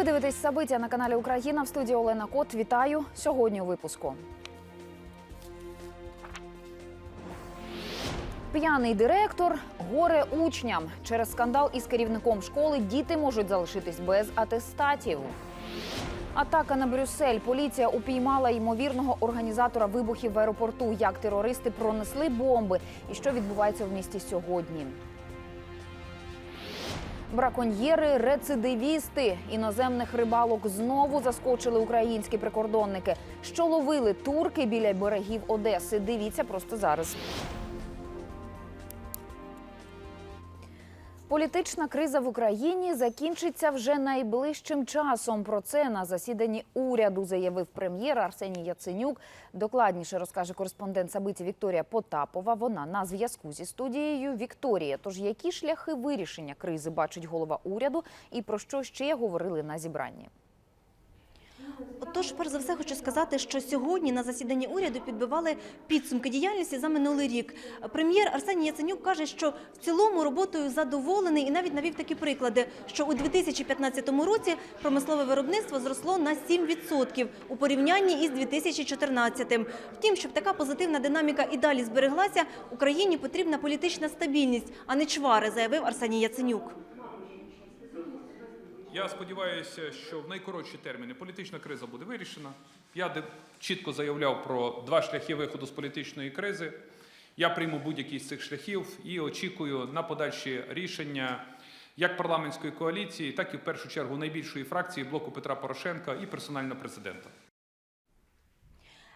Ви дивитесь Сабиття на каналі Україна в студії Олена Кот. Вітаю сьогодні у випуску. П'яний директор горе учням. Через скандал із керівником школи діти можуть залишитись без атестатів. Атака на Брюссель. Поліція упіймала ймовірного організатора вибухів в аеропорту. Як терористи пронесли бомби і що відбувається в місті сьогодні. Браконьєри, рецидивісти іноземних рибалок знову заскочили українські прикордонники. Що ловили турки біля берегів Одеси? Дивіться просто зараз. Політична криза в Україні закінчиться вже найближчим часом. Про це на засіданні уряду заявив прем'єр Арсеній Яценюк. Докладніше розкаже кореспондент Сабиті Вікторія Потапова. Вона на зв'язку зі студією Вікторія. Тож які шляхи вирішення кризи бачить голова уряду і про що ще говорили на зібранні? Отож, перш за все, хочу сказати, що сьогодні на засіданні уряду підбивали підсумки діяльності за минулий рік. Прем'єр Арсеній Яценюк каже, що в цілому роботою задоволений і навіть навів такі приклади, що у 2015 році промислове виробництво зросло на 7% у порівнянні із 2014. Втім, щоб така позитивна динаміка і далі збереглася, Україні потрібна політична стабільність, а не чвари, заявив Арсеній Яценюк. Я сподіваюся, що в найкоротші терміни політична криза буде вирішена. Я чітко заявляв про два шляхи виходу з політичної кризи. Я прийму будь-який з цих шляхів і очікую на подальші рішення як парламентської коаліції, так і в першу чергу найбільшої фракції блоку Петра Порошенка і персонально президента.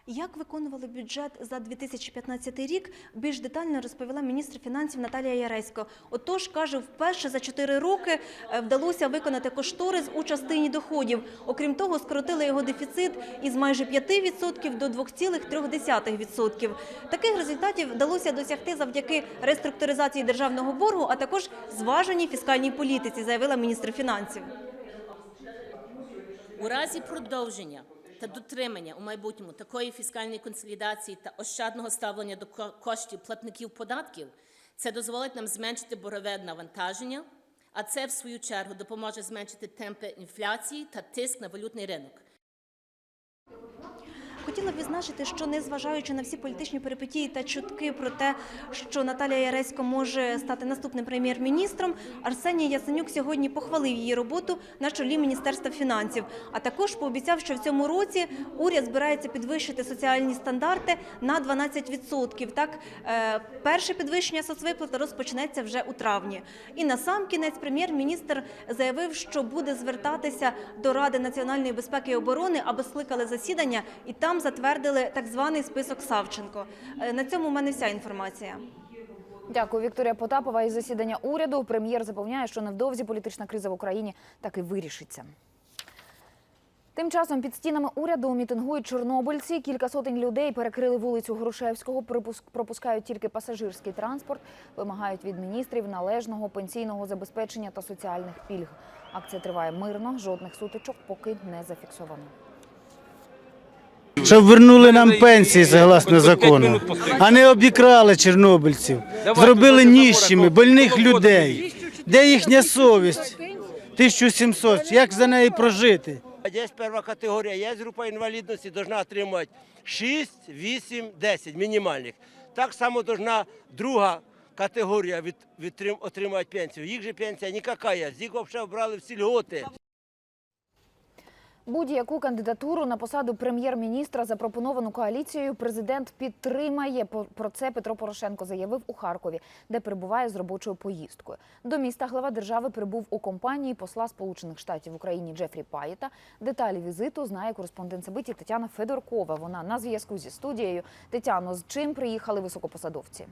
Як виконували бюджет за 2015 рік, більш детально розповіла міністр фінансів Наталія Яресько. Отож, каже, вперше за 4 роки е, вдалося виконати кошторис у частині доходів. Окрім того, скоротили його дефіцит із майже 5% до 2,3%. Таких результатів вдалося досягти завдяки реструктуризації державного боргу, а також зваженій фіскальній політиці, заявила міністр фінансів. У разі продовження та дотримання у майбутньому такої фіскальної консолідації та ощадного ставлення до коштів платників податків, це дозволить нам зменшити борове навантаження, а це в свою чергу допоможе зменшити темпи інфляції та тиск на валютний ринок. Хотіла б відзначити, що незважаючи на всі політичні перипетії та чутки про те, що Наталія Яресько може стати наступним прем'єр-міністром, Арсеній Яценюк сьогодні похвалив її роботу на чолі Міністерства фінансів. А також пообіцяв, що в цьому році уряд збирається підвищити соціальні стандарти на 12%. Так, е, перше підвищення соцвиплат розпочнеться вже у травні. І на сам кінець прем'єр-міністр заявив, що буде звертатися до Ради національної безпеки і оборони, аби скликали засідання і там затвердили так званий список Савченко. Е, На цьому в мене вся інформація. Дякую, Вікторія Потапова. Із засідання уряду прем'єр запевняє, що невдовзі політична криза в Україні так і вирішиться. Тим часом під стінами уряду мітингують чорнобильці. Кілька сотень людей перекрили вулицю Грушевського, пропускають тільки пасажирський транспорт, вимагають від міністрів належного пенсійного забезпечення та соціальних пільг. Акція триває мирно, жодних сутичок поки не зафіксовано. Щоб вернули нам пенсії согласно закону, а не обікрали чорнобильців, зробили ніщими, больних людей. Де їхня совість? 1700, як за неї прожити? Є перша категорія, є група інвалідності, повинна отримати 6, 8, 10 мінімальних. Так само повинна друга категорія від, отримати пенсію. Їх же пенсія ніяка, є, їх взагалі обрали всі льготи. Будь-яку кандидатуру на посаду прем'єр-міністра, запропоновану коаліцією, президент підтримає. Про це Петро Порошенко заявив у Харкові, де перебуває з робочою поїздкою. До міста глава держави прибув у компанії посла Сполучених Штатів в Україні Джефрі Паєта. Деталі візиту знає кореспондент Сабиті Тетяна Федоркова. Вона на зв'язку зі студією. Тетяно, з чим приїхали високопосадовці?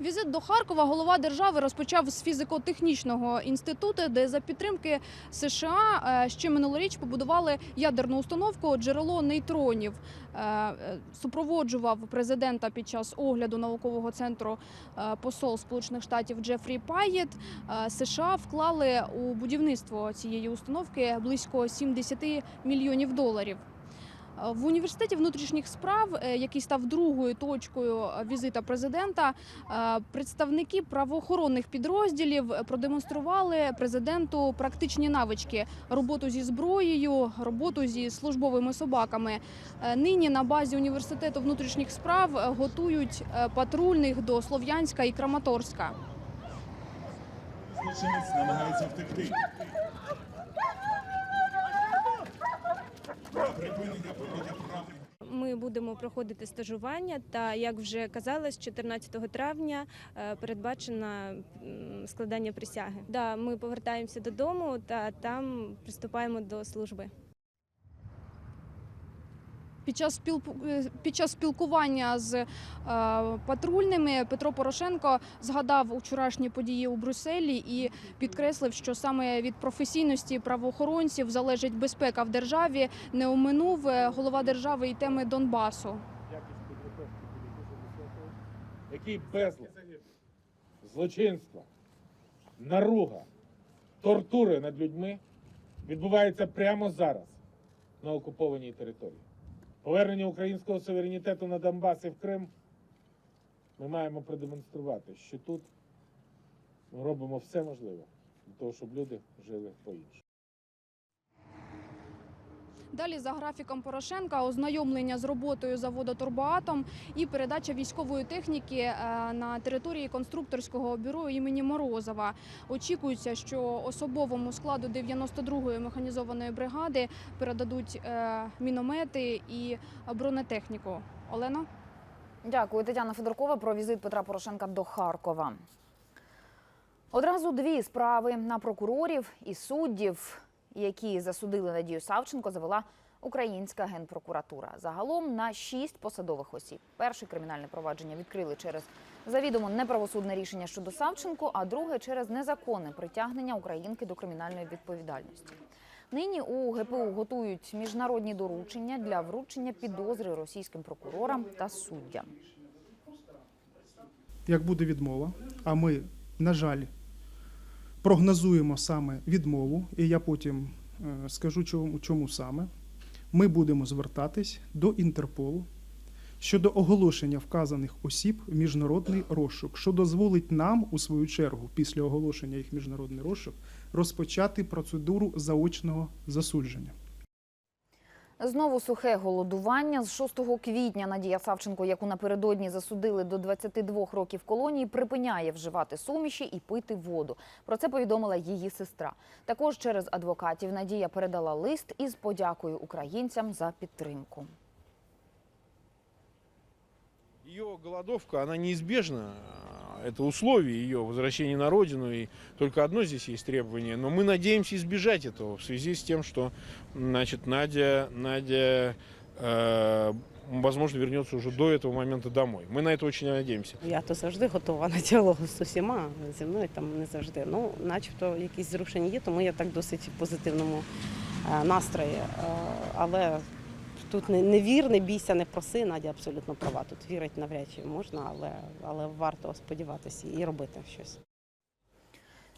Візит до Харкова голова держави розпочав з фізико-технічного інституту, де за підтримки США е, ще минулоріч побудували ядерну установку джерело нейтронів. Е, е, Супроводжував президента під час огляду наукового центру посол Сполучених Штатів Джефрі Паєт. США вклали у будівництво цієї установки близько 70 мільйонів доларів. В університеті внутрішніх справ, е, який став другою точкою е, візита президента, е, представники правоохоронних підрозділів продемонстрували президенту практичні навички: роботу зі зброєю, роботу зі службовими собаками. Нині на базі університету внутрішніх справ готують патрульних до Слов'янська і Краматорська. Намагається втекти. Ми будемо проходити стажування, та як вже казалось, 14 травня е, передбачено складання присяги. Да, ми повертаємося додому та там приступаємо до служби. Під час е, під час спілкування з е, патрульними Петро Порошенко згадав вчорашні події у Брюсселі і підкреслив, що саме від професійності правоохоронців залежить безпека в державі. Не оминув е, голова держави і теми Донбасу. який безлад, злочинство, наруга, тортури над людьми відбуваються прямо зараз на окупованій території. Повернення українського суверенітету на Донбас і в Крим ми маємо продемонструвати, що тут ми робимо все можливе для того, щоб люди жили по-іншому. Далі за графіком Порошенка ознайомлення з роботою заводу Турбоатом і передача військової техніки е, на території конструкторського бюро імені Морозова. Очікується, що особовому складу 92-ї механізованої бригади передадуть е, міномети і бронетехніку. Олена? Дякую, Тетяна Федоркова про візит Петра Порошенка до Харкова. Одразу дві справи на прокурорів і суддів, які засудили Надію Савченко, завела українська генпрокуратура. Загалом на шість посадових осіб. Перше кримінальне провадження відкрили через завідомо неправосудне рішення щодо Савченко, а друге через незаконне притягнення українки до кримінальної відповідальності. Нині у ГПУ готують міжнародні доручення для вручення підозри російським прокурорам та суддям. як буде відмова, а ми, на жаль, прогнозуємо саме відмову, і я потім е, скажу, чому, чому саме, ми будемо звертатись до Інтерполу щодо оголошення вказаних осіб в міжнародний розшук, що дозволить нам, у свою чергу, після оголошення їх міжнародний розшук, розпочати процедуру заочного засудження. Знову сухе голодування. З 6 квітня Надія Савченко, яку напередодні засудили до 22 років колонії, припиняє вживати суміші і пити воду. Про це повідомила її сестра. Також через адвокатів Надія передала лист із подякою українцям за підтримку. Ее голодовка, она неизбежна. Это условие ее возвращения на родину. И только одно здесь есть требование. Но мы надеемся избежать этого в связи с тем, что значит, Надя, Надя э, возможно, вернется уже до этого момента домой. Мы на это очень надеемся. Я то завжди готова на діалог з усіма зі мною там не завжди. Ну, начебто, якісь зрушення є, тому я так досить в позитивному е, настрої. Е, Але тут не, не вір, не бійся, не проси. Надя абсолютно права. Тут вірить навряд чи можна, але, але варто сподіватися і робити щось.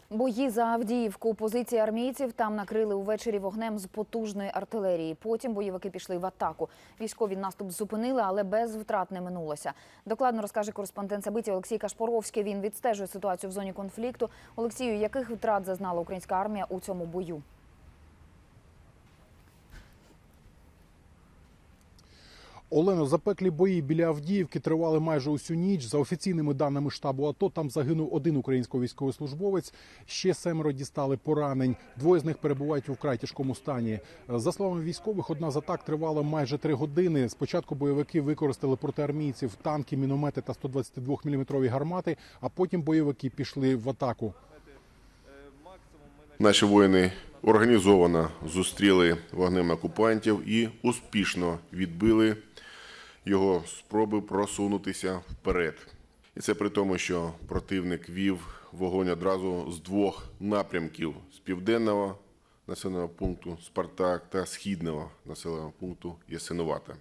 Бої за Авдіївку. Позиції армійців там накрили увечері вогнем з потужної артилерії. Потім бойовики пішли в атаку. Військові наступ зупинили, але без втрат не минулося. Докладно розкаже кореспондент Сабиті Олексій Кашпоровський. Він відстежує ситуацію в зоні конфлікту. Олексію, яких втрат зазнала українська армія у цьому бою? Олено, запеклі бої біля Авдіївки тривали майже усю ніч. За офіційними даними штабу АТО, там загинув один український військовослужбовець. Ще семеро дістали поранень. Двоє з них перебувають у вкрай тяжкому стані. За словами військових, одна з атак тривала майже три години. Спочатку бойовики використали проти армійців танки, міномети та 122-мм гармати. А потім бойовики пішли в атаку. Наші воїни організовано зустріли вогнем окупантів і успішно відбили його спроби просунутися вперед. І це при тому, що противник вів вогонь одразу з двох напрямків: з південного населеного пункту Спартак та східного населеного пункту Ясинувата.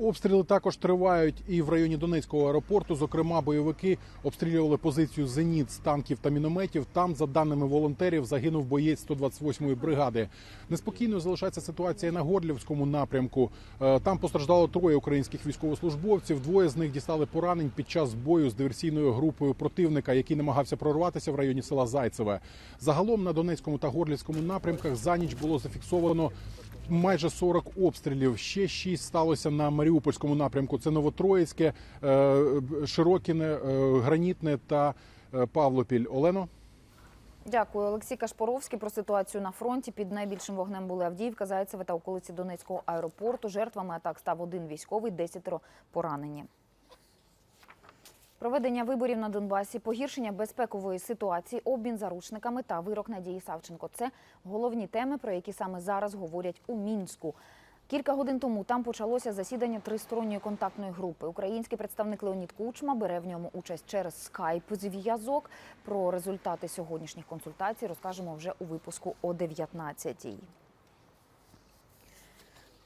Обстріли також тривають і в районі Донецького аеропорту. Зокрема, бойовики обстрілювали позицію зеніт з танків та мінометів. Там, за даними волонтерів, загинув боєць 128-ї бригади. Неспокійною залишається ситуація на Горлівському напрямку. Е, Там постраждало троє українських військовослужбовців. Двоє з них дістали поранень під час бою з диверсійною групою противника, який намагався прорватися в районі села Зайцеве. Загалом на Донецькому та Горлівському напрямках за ніч було зафіксовано майже 40 обстрілів. Ще 6 сталося на Маріупольському напрямку. Це Новотроїцьке, е, Широкіне, е, Гранітне та е, Павлопіль. Олено. Дякую, Олексій Кашпоровський про ситуацію на фронті. Під найбільшим вогнем були Авдіївка, Зайцеве та околиці Донецького аеропорту. Жертвами атак став один військовий, десятеро поранені. Проведення виборів на Донбасі, погіршення безпекової ситуації, обмін заручниками та вирок Надії Савченко це головні теми, про які саме зараз говорять у мінську. Кілька годин тому там почалося засідання тристоронньої контактної групи. Український представник Леонід Кучма бере в ньому участь через скайп зв'язок. Про результати сьогоднішніх консультацій розкажемо вже у випуску о 19-й.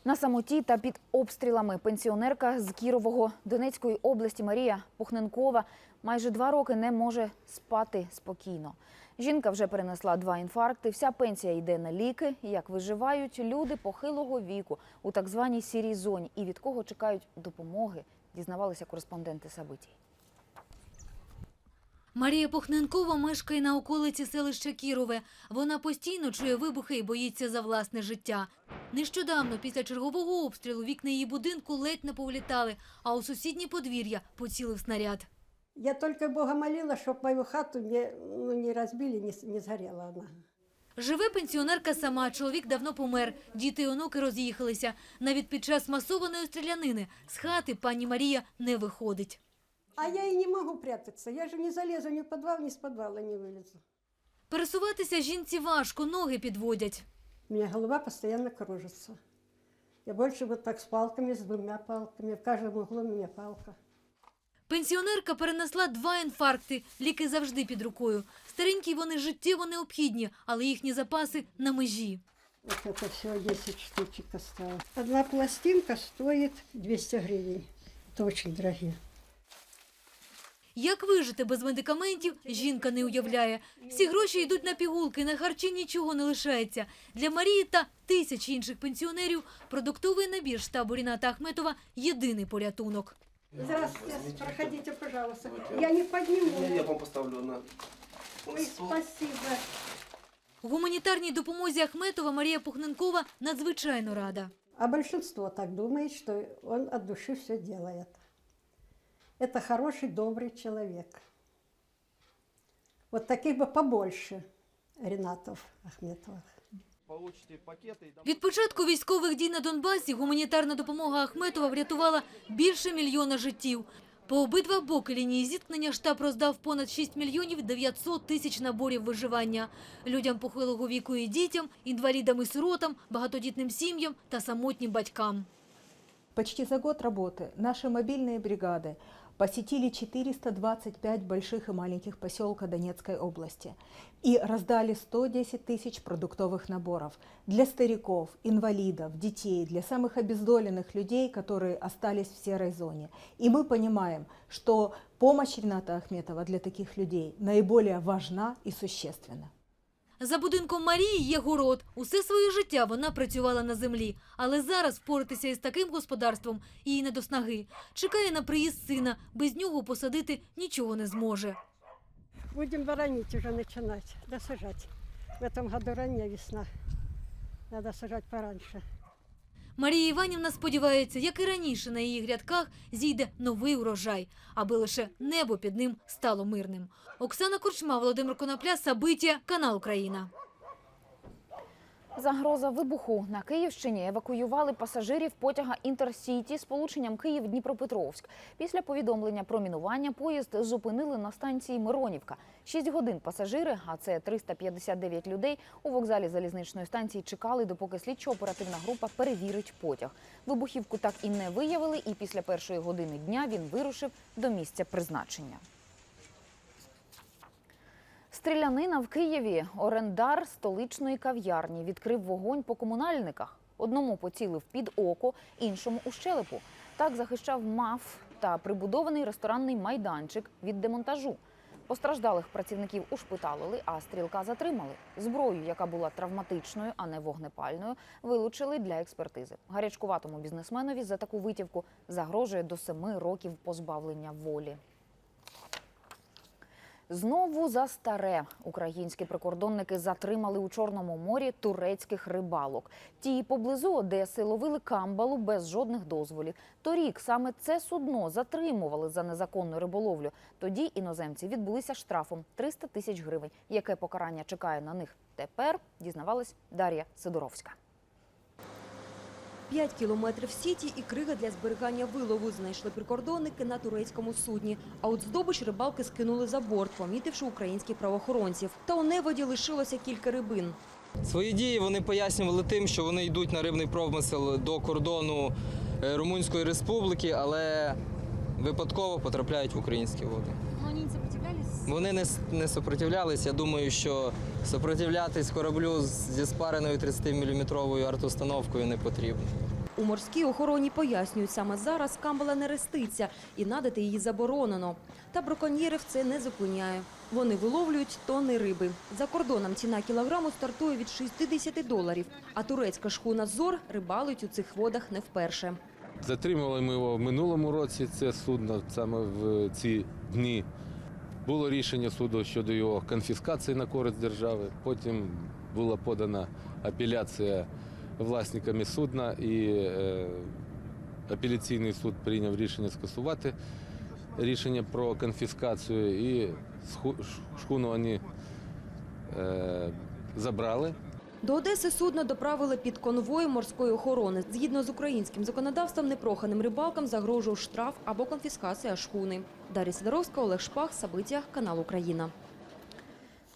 На самоті та під обстрілами пенсіонерка з Кірового Донецької області Марія Пухненкова майже два роки не може спати спокійно. Жінка вже перенесла два інфаркти. Вся пенсія йде на ліки. Як виживають люди похилого віку у так званій сірій зоні і від кого чекають допомоги, дізнавалися кореспонденти Сабитій. Марія Пухненкова мешкає на околиці селища Кірове. Вона постійно чує вибухи і боїться за власне життя. Нещодавно, після чергового обстрілу, вікна її будинку ледь не повлітали, а у сусіднє подвір'я поцілив снаряд. Я только Бога молила, чтобы мою хату не, ну, не разбили, не, не сгорела она. Живе пенсіонерка сама, чоловік давно помер, діти й онуки роз'їхалися. Навіть під час масованої стрілянини з хати пані Марія не виходить. А я и не могу прятаться. Я же не залезу ни в подвал, ни с подвала не вылезу. Пересуватися жінці важко, ноги підводять. У меня голова постоянно кружится. Я больше вот так с палками, с двумя палками. В каждом углу у меня палка. Пенсіонерка перенесла два інфаркти, ліки завжди під рукою. Старенькі вони життєво необхідні, але їхні запаси на межі. Вот это все 10 штучек осталось. Одна пластинка стоит 200 гривен. Это очень дорогие. Як вижити без медикаментів, жінка не уявляє. Всі гроші йдуть на пігулки, на харчі нічого не лишається. Для Марії та тисяч інших пенсіонерів продуктовий набір штабу Ріната Ахметова – єдиний порятунок. Здравствуйте, проходите, пожалуйста. Я не подниму. Я вам поставлю на Ой, спасибо. Гуманітарній допомозі Ахметова Марія Пухненкова надзвичайно рада. А большинство так думает, что он от души все делает Это хороший, добрый человек. Вот таких бы побольше Ренатов Ахметовых. получите пакети. Від початку військових дій на Донбасі гуманітарна допомога Ахметова врятувала більше мільйона життів. По обидва боки лінії зіткнення штаб роздав понад 6 мільйонів 900 тисяч наборів виживання людям похилого віку і дітям, інвалідам і сиротам, багатодітним сім'ям та самотнім батькам. Почти за год работы наши мобильные бригады Посетили 425 больших и маленьких поселка Донецкой области и раздали 110 тысяч продуктовых наборов для стариков, инвалидов, детей, для самых обездоленных людей, которые остались в серой зоне. И мы понимаем, что помощь Рената Ахметова для таких людей наиболее важна и существенна. За будинком Марії є город. Усе своє життя вона працювала на землі. Але зараз впоратися із таким господарством їй не до снаги. Чекає на приїзд сина. Без нього посадити нічого не зможе. Будемо воронить вже починати, досажати. В этом году рання весна. Треба сажати пораньше. Марія Іванівна сподівається, як і раніше на її грядках зійде новий урожай, аби лише небо під ним стало мирним. Оксана Корчма, Володимир Конопля, Сабиття, канал Україна. Загроза вибуху на Київщині евакуювали пасажирів потяга Інтерсіті з полученням Київ-Дніпропетровськ. Після повідомлення про мінування поїзд зупинили на станції Миронівка. Шість годин пасажири, а це 359 людей, у вокзалі залізничної станції чекали, допоки слідчо-оперативна група перевірить потяг. Вибухівку так і не виявили, і після першої години дня він вирушив до місця призначення. Стрілянина в Києві. Орендар столичної кав'ярні відкрив вогонь по комунальниках. Одному поцілив під око, іншому у щелепу. Так захищав МАФ та прибудований ресторанний майданчик від демонтажу. Постраждалих працівників ушпиталили, а стрілка затримали. Зброю, яка була травматичною, а не вогнепальною, вилучили для експертизи. Гарячкуватому бізнесменові за таку витівку загрожує до семи років позбавлення волі. Знову за старе українські прикордонники затримали у Чорному морі турецьких рибалок. Ті поблизу Одеси ловили камбалу без жодних дозволів. Торік саме це судно затримували за незаконну риболовлю. Тоді іноземці відбулися штрафом 300 тисяч гривень. Яке покарання чекає на них тепер? Дізнавалась Дар'я Сидоровська. 5 кілометрів сіті і крига для зберігання вилову знайшли прикордонники на турецькому судні. А от здобич рибалки скинули за борт, помітивши українських правоохоронців. Та у неводі лишилося кілька рибин. Свої дії вони пояснювали тим, що вони йдуть на рибний промисел до кордону е, Румунської республіки, але випадково потрапляють в українські води. Вони не не, с- Я думаю, що сопротивлятись кораблю зі спареною 30-мм артустановкою не потрібно. У морській охороні пояснюють, саме зараз камбала не реститься і надати її заборонено. Та браконьєрів це не зупиняє. Вони виловлюють тонни риби. За кордоном ціна кілограму стартує від 60 доларів. А турецька шхуна «Зор» рибалить у цих водах не вперше. Затримали ми його в минулому році. Це судно саме в ці дні. Було рішення суду щодо його конфіскації на користь держави. Потім була подана апеляція власниками судна, і е, апеляційний суд прийняв рішення скасувати рішення про конфіскацію. І шхуну вони е, забрали. До Одеси судно доправили під конвоєм морської охорони. Згідно з українським законодавством, непроханим рибалкам загрожував штраф або конфіскація шхуни. Дар'я Сидоровська, Олег Шпах, Сабиття, канал Україна.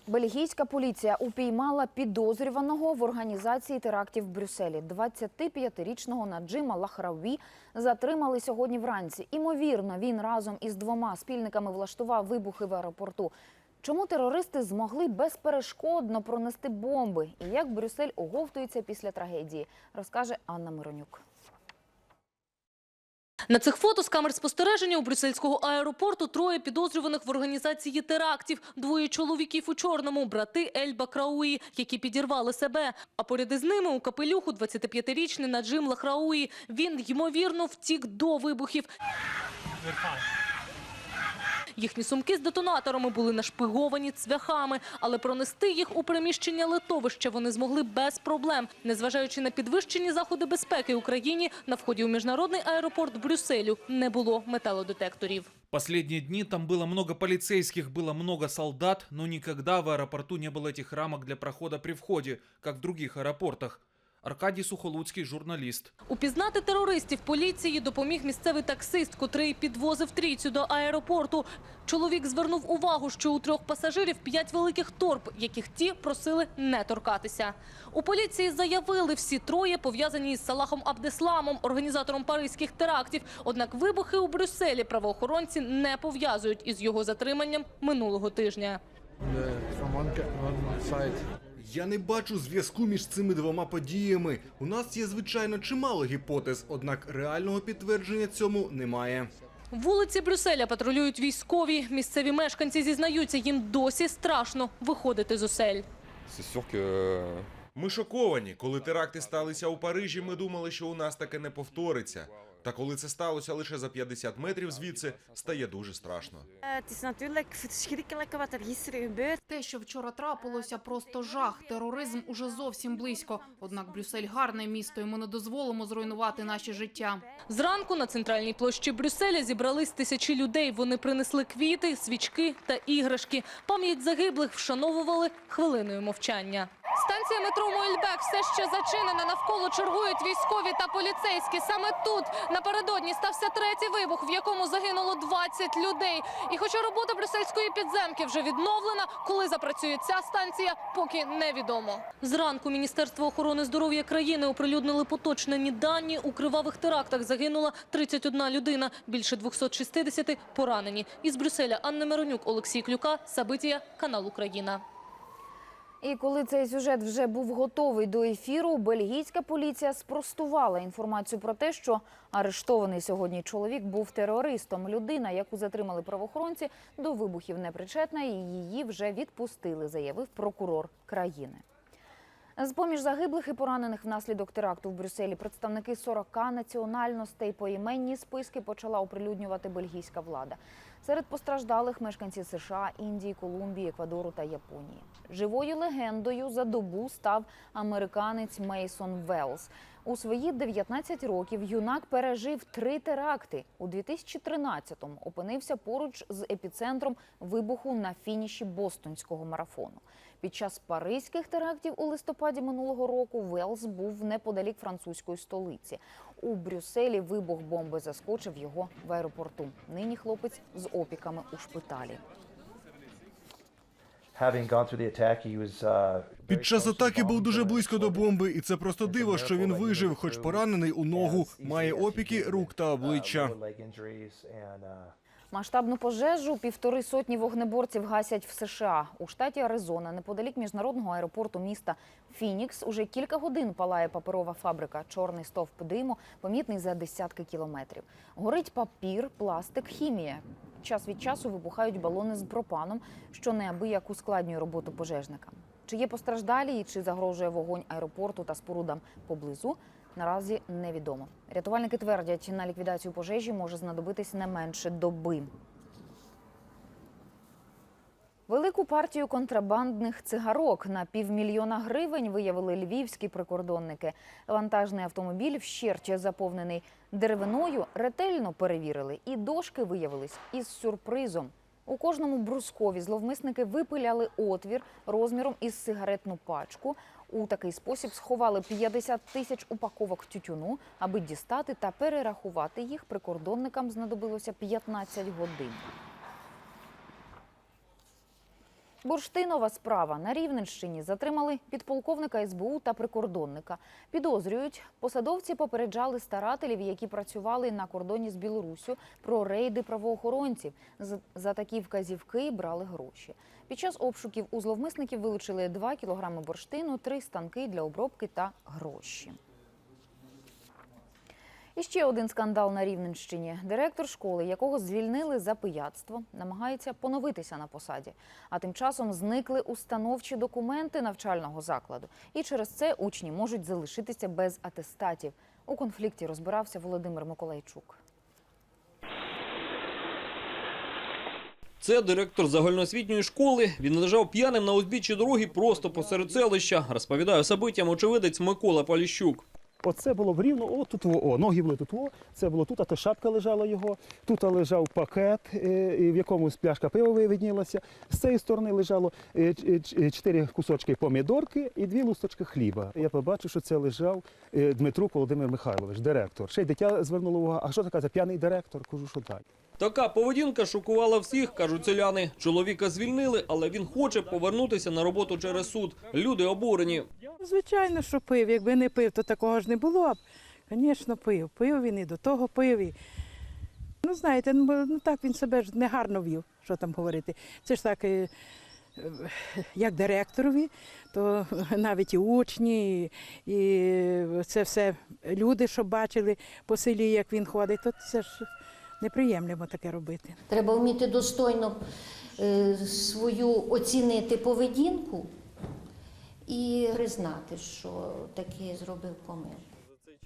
Бельгійська поліція упіймала підозрюваного в організації терактів в Брюсселі. 25-річного Наджима Лахраві затримали сьогодні вранці. Імовірно, він разом із двома спільниками влаштував вибухи в аеропорту. Чому терористи змогли безперешкодно пронести бомби? І як Брюссель оговтується після трагедії, розкаже Анна Миронюк. На цих фото з камер спостереження у брюссельського аеропорту троє підозрюваних в організації терактів. Двоє чоловіків у чорному – брати Ельба Крауї, які підірвали себе. А поряд із ними у капелюху 25-річний Наджим Лахрауї. Він, ймовірно, втік до вибухів. Їхні сумки з детонаторами були нашпиговані цвяхами, але пронести їх у приміщення литовища вони змогли без проблем. Незважаючи на підвищені заходи безпеки Україні, на вході у міжнародний аеропорт Брюсселю не було металодетекторів. Последние дни там было много полицейских, было много солдат, но никогда в аэропорту не было этих рамок для прохода при входе, как в других аэропортах. Аркадий Сухолуцкий, журналист. Упізнати терористів поліції допоміг місцевий таксист, котрий підвозив трійцю до аеропорту. Чоловік звернув увагу, що у трьох пасажирів п'ять великих торб, яких ті просили не торкатися. У поліції заявили, всі троє пов'язані із Салахом Абдесламом, організатором паризьких терактів. Однак вибухи у Брюсселі правоохоронці не пов'язують із його затриманням минулого тижня. Я не бачу зв'язку між цими двома подіями. У нас є звичайно чимало гіпотез, однак реального підтвердження цьому немає. Вулиці Брюсселя патрулюють військові. Місцеві мешканці зізнаються, їм досі страшно виходити з осель. Ми шоковані. Коли теракти сталися у Парижі, ми думали, що у нас таке не повториться. Та коли це сталося лише за 50 метрів звідси, стає дуже страшно. Gebeurt. Те, що вчора трапилося, просто жах. Тероризм уже зовсім близько. Однак Брюссель гарне місто, і ми не дозволимо зруйнувати наші життя. Зранку на центральній площі Брюсселя зібрались тисячі людей. Вони принесли квіти, свічки та іграшки. Пам'ять загиблих вшановували хвилиною мовчання. Станція метро Мойльбек все ще зачинена. Навколо чергують військові та поліцейські. Саме тут напередодні стався третій вибух, в якому загинуло 20 людей. І хоча робота брюссельської підземки вже відновлена, коли запрацює ця станція, поки невідомо. Зранку Міністерство охорони здоров'я країни оприлюднили поточнені дані. У кривавих терактах загинула 31 людина, більше 260 поранені. Із Брюсселя Анна Миронюк, Олексій Клюка, Сабитія, канал Україна. І коли цей сюжет вже був готовий до ефіру, бельгійська поліція спростувала інформацію про те, що арештований сьогодні чоловік був терористом. Людина, яку затримали правоохоронці, до вибухів не причетна, і її вже відпустили, заявив прокурор країни. З поміж загиблих і поранених внаслідок теракту в Брюсселі представники 40 національностей поіменні списки почала оприлюднювати бельгійська влада. Серед постраждалих мешканці США, Індії, Колумбії, Еквадору та Японії. Живою легендою за добу став американець Мейсон Велс. У свої 19 років юнак пережив три теракти. У 2013-му опинився поруч з епіцентром вибуху на фініші бостонського марафону. Під час паризьких терактів у листопаді минулого року Велс був неподалік французької столиці. У Брюсселі вибух бомби заскочив його в аеропорту. Нині хлопець з опіками у шпиталі. uh, Під час атаки був дуже близько до бомби, і це просто диво, що він вижив, хоч поранений у ногу, має опіки рук та обличчя. Масштабну пожежу півтори сотні вогнеборців гасять в США. У штаті Аризона, неподалік міжнародного аеропорту міста Фінікс, уже кілька годин палає паперова фабрика. Чорний стовп диму помітний за десятки кілометрів. Горить папір, пластик, хімія. Час від часу вибухають балони з пропаном, що неабияк ускладнює роботу пожежника. Чи є постраждалі і чи загрожує вогонь аеропорту та спорудам поблизу? Наразі невідомо. Рятувальники твердять, на ліквідацію пожежі може знадобитись не менше доби. Велику партію контрабандних цигарок на півмільйона гривень виявили львівські прикордонники. Вантажний автомобіль, вщерть заповнений деревиною, ретельно перевірили, і дошки виявились із сюрпризом. У кожному брускові зловмисники випиляли отвір розміром із сигаретну пачку. У такий спосіб сховали 50 тисяч упаковок тютюну, аби дістати та перерахувати їх. Прикордонникам знадобилося 15 годин. Бурштинова справа на Рівненщині затримали підполковника СБУ та прикордонника. Підозрюють, посадовці попереджали старателів, які працювали на кордоні з Білоруссю, про рейди правоохоронців. За такі вказівки брали гроші. Під час обшуків у зловмисників вилучили 2 кілограми бурштину, 3 станки для обробки та гроші. І ще один скандал на Рівненщині. Директор школи, якого звільнили за пияцтво, намагається поновитися на посаді. А тим часом зникли установчі документи навчального закладу. І через це учні можуть залишитися без атестатів. У конфлікті розбирався Володимир Миколайчук. Це директор загальноосвітньої школи. Він лежав п'яним на узбіччі дороги просто посеред селища. Розповідає собитям очевидець Микола Поліщук. Оце було в рівно, о, тут, о, ноги були тут, о, це було тут, а то шапка лежала його, тут лежав пакет, е, в якому пляшка пива виднілася. З цієї сторони лежало е, ч- чотири кусочки помідорки і дві лусточки хліба. Я побачив, що це лежав е, Дмитрук Володимир Михайлович, директор. Ще й дитя звернуло увагу, а що таке за п'яний директор? Кажу, що так. Така поведінка шокувала всіх, кажуть селяни. Чоловіка звільнили, але він хоче повернутися на роботу через суд. Люди обурені. Звичайно, що пив. Якби не пив, то такого ж не було б. Звісно, пив. Пив він і до того пив. І... Ну, знаєте, ну, ну так він себе ж негарно вів, що там говорити. Це ж так, е, е, як директорові, то навіть і учні, і це все люди, що бачили по селі, як він ходить, то це ж неприємлемо таке робити. Треба вміти достойно е, свою оцінити поведінку і признати, що таки зробив помилку.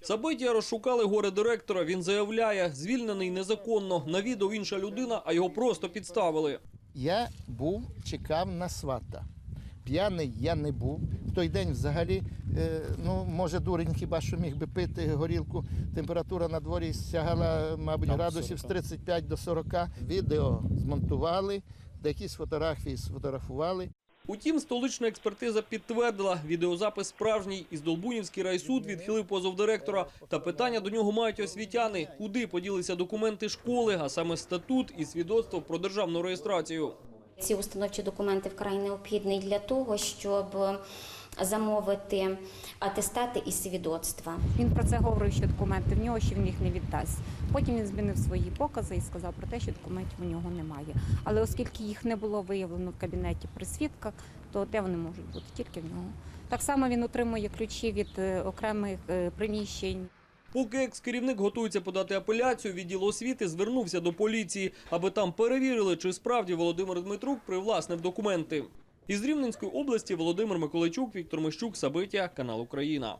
Собиття розшукали горе директора. Він заявляє, звільнений незаконно. На відео інша людина, а його просто підставили. Я був, чекав на свата. П'яний я не був. В той день взагалі, е, ну, може, дурень хіба що міг би пити горілку. Температура на дворі сягала, мабуть, градусів з 35 до 40. Відео змонтували, якісь фотографії сфотографували. Утім, столична експертиза підтвердила, відеозапис справжній. Із Долбунівський райсуд відхилив позов директора. Та питання до нього мають освітяни. Куди поділися документи школи, а саме статут і свідоцтво про державну реєстрацію. Ці установчі документи вкрай необхідні для того, щоб замовити атестати і свідоцтва. Він про це говорив, що документи в нього, що він їх не віддасть. Потім він змінив свої покази і сказав про те, що документів у нього немає. Але оскільки їх не було виявлено в кабінеті при свідках, то де вони можуть бути? Тільки в нього. Так само він отримує ключі від е, окремих е, приміщень. Поки екс-керівник готується подати апеляцію, відділ освіти звернувся до поліції, аби там перевірили, чи справді Володимир Дмитрук привласнив документи. Із Рівненської області Володимир Миколайчук, Віктор Мищук, Сабиття, канал Україна.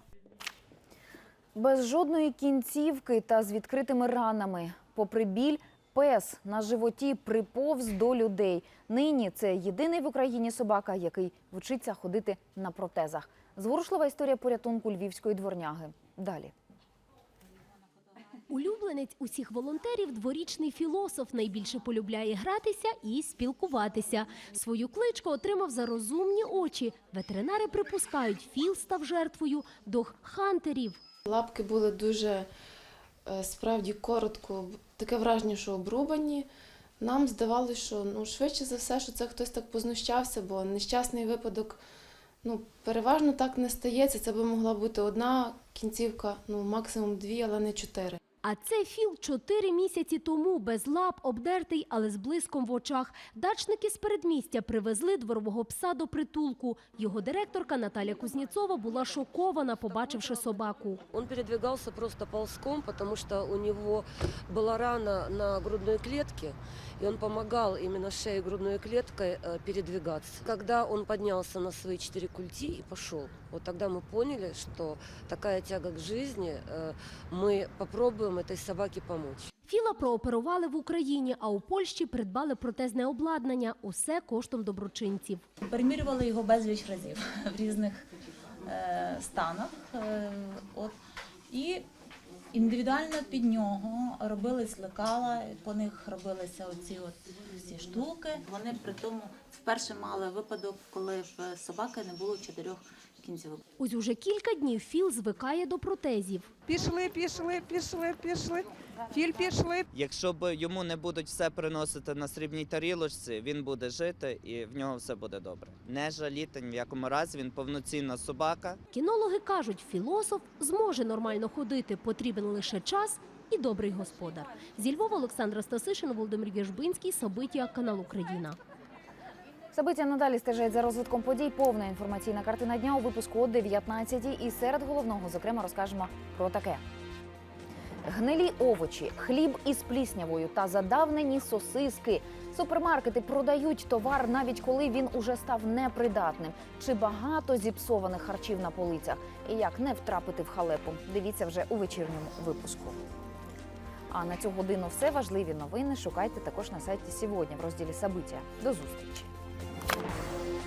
Без жодної кінцівки та з відкритими ранами. Попри біль, пес на животі приповз до людей. Нині це єдиний в Україні собака, який вчиться ходити на протезах. Зворушлива історія порятунку львівської дворняги. Далі. Улюбленець усіх волонтерів дворічний філософ найбільше полюбляє гратися і спілкуватися. Свою кличку отримав за розумні очі. Ветеринари припускають, Філ став жертвою дog-хантерів. Лапки були дуже е, справді коротко, таке враження, що обрубані. Нам здавалося, що ну, швидше за все, що це хтось так познущався, бо нещасний випадок ну, переважно так не стається. Це би могла бути одна кінцівка, ну максимум дві, але не чотири. А це Філ чотири місяці тому, без лап, обдертий, але з блиском в очах. Дачники з передмістя привезли дворового пса до притулку. Його директорка Наталя Кузнєцова була шокована, побачивши собаку. Он передвигался просто ползком, потому что у него была рана на грудной клетке, и он помогал именно шее и грудной клеткой э, передвигаться. Когда он поднялся на свои четыре культи и пошел, вот тогда мы поняли, что такая тяга к жизни, э, мы попробуем этой собаке помочь. Філа прооперували в Україні, а у Польщі придбали протезне обладнання. Усе коштом доброчинців. Перемірювали його безліч разів в різних е, станах. Е, от, і індивідуально під нього робились лекала, по них робилися оці от всі штуки. Вони при тому вперше мали випадок, коли в собаки не було чотирьох кінцівок. Ось уже кілька днів Філ звикає до протезів. Пішли, пішли, пішли, пішли. Філь пішли. Якщо б йому не будуть все приносити на срібній тарілочці, він буде жити і в нього все буде добре. Не жаліти ні в якому разі, він повноцінна собака. Кінологи кажуть, філософ зможе нормально ходити, потрібен лише час і добрий господар. Зі Львова Олександра Стасишин, Володимир Вєжбинський, Собиття, канал Україна. Собиття надалі стежать за розвитком подій. Повна інформаційна картина дня у випуску о 19 І серед головного, зокрема, розкажемо про таке. Гнилі овочі, хліб із пліснявою та задавнені сосиски. Супермаркети продають товар навіть коли він уже став непридатним. Чи багато зіпсованих харчів на полицях? І як не втрапити в халепу? Дивіться вже у вечірньому випуску. А на цю годину все важливі новини шукайте також на сайті сьогодні в розділі Собиття. До зустрічі. Thank you.